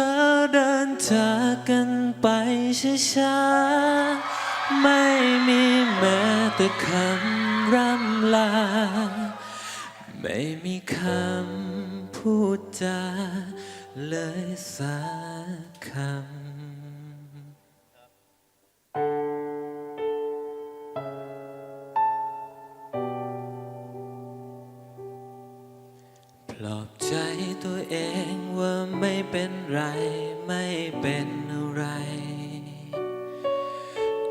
อเดินจากกันไปช้าๆ ไม่มีแม้แต่คำร่ำลา ไม่มีคำพูดจาเลยสักคำ ลอบใจตัวเองว่าไม่เป็นไรไม่เป็นอะไร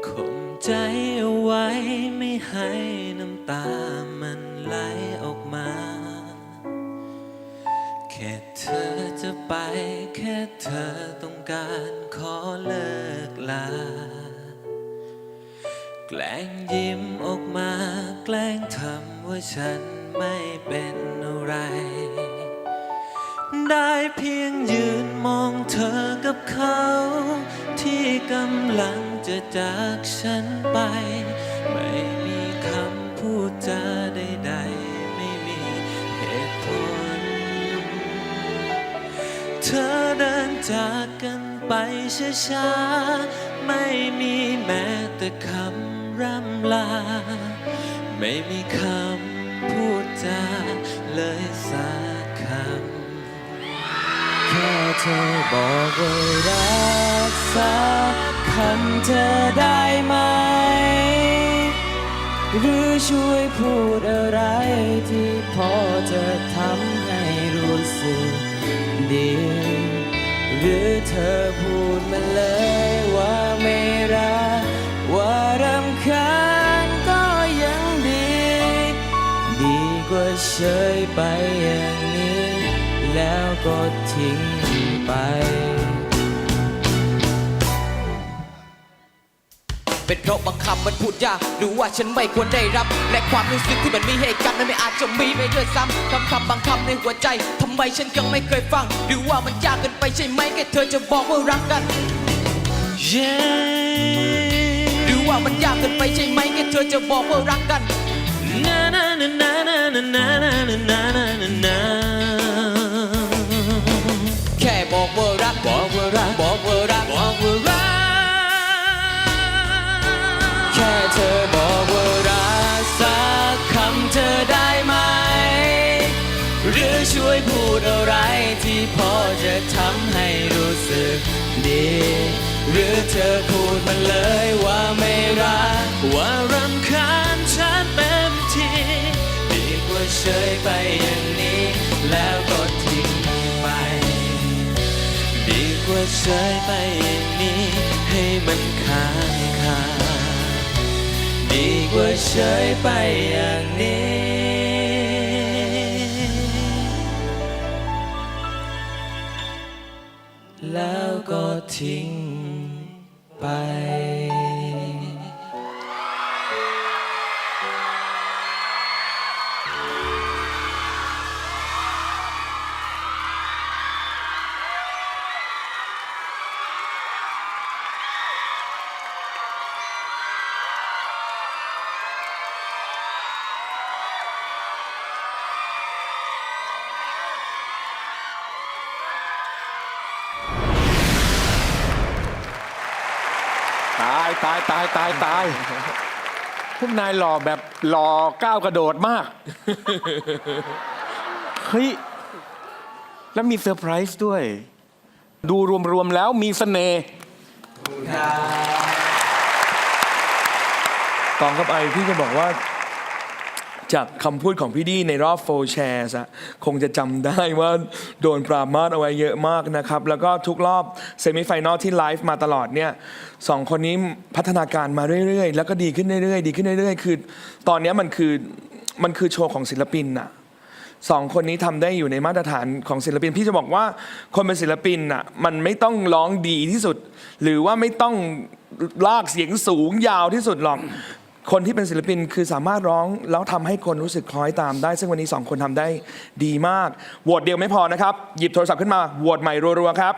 ข่มใจเอาไว้ไม่ให้น้ำตามันไหลออกมา แค่เธอจะไป แค่เธอต้องการขอเลิกลา แกล้งยิ้มออกมา แกล้งทำว่าฉัน ไม่เป็นอะไร ได้เพียงยืนมองเธอกับเขา ที่กำลังจะจากฉันไป ไม่มีคำพูดจาใดๆ ไม่มีเหตุผล เธอเดินจากกันไปช้าๆ ไม่มีแม้แต่คำร่ำลา ไม่มีคำ พูดจาเลยสักคำ แค่เธอบอกว่ารักสักคำเธอได้ไหม หรือช่วยพูดอะไรที่พอจะทำให้รู้สึกดี หรือเธอพูดมาเลย ไปอย่างนี้ แล้วก็ทิ้งไปเป็นเพราะบางคำมันพูดยากหรือว่าฉันไม่ควรได้รับ และความรู้สึกที่มันมีให้กันนั้นไม่อาจจะมีไปด้วยซ้ำคำคำบางคำในหัวใจทำไมฉันยังไม่เคยฟัง หรือว่ามันยากเกินไปใช่ไหมแค่เธอจะบอกว่ารักกันหรือว่ามันยากเกินไปใช่ไหมแค่เธอจะบอกว่ารักกัน แค่บอกว่ารักบอกว่ารักบอกว่ารักบอกว่ารักแค่เธอบอกว่ารักสักคำเธอได้ไหม หรือช่วยพูดอะไรที่พอจะทำให้รู้สึกดี หรือเธอพูดมันเลย เฉยไปอย่างนี้ แล้วก็ทิ้งไป ดีกว่าเฉยไปอย่างนี้ ให้มันค้างคาดีกว่าเฉยไปอย่างนี้แล้วก็ทิ้งไป ตายตายตายตายตายพวกนายหล่อแบบหล่อก้าวกระโดดมากเฮ้ยแล้วมีเซอร์ไพรส์ด้วย ดูรวมๆแล้วมีเสน่ห์ตองกับไอพี่จะบอกว่า จากคำพูดของพี่ดีในรอบโฟแชร์อะคงจะจำได้ว่าโดนปรามาสเอาไว้เยอะมากนะครับ แล้วก็ทุกรอบเซมิไฟแนอลที่ไลฟ์มาตลอดเนี่ยสองคนนี้พัฒนาการมาเรื่อยๆ แล้วก็ดีขึ้นเรื่อยๆ ดีขึ้นเรื่อยๆ คือ ตอนนี้มันคือมันคือโชว์ของศิลปินอะสองคนนี้ทำได้อยู่ในมาตรฐานของศิลปิน พี่จะบอกว่าคนเป็นศิลปินอะมันไม่ต้องร้องดีที่สุด หรือว่าไม่ต้องลากเสียงสูงยาวที่สุดหรอก คนที่เป็นศิลปินคือสามารถร้องแล้วทำให้คนรู้สึกคล้อยตามได้ ซึ่งวันนี้สองคนทำได้ดีมากโหวตเดียวไม่พอนะครับ หยิบโทรศัพท์ขึ้นมาโหวตใหม่รัวๆครับ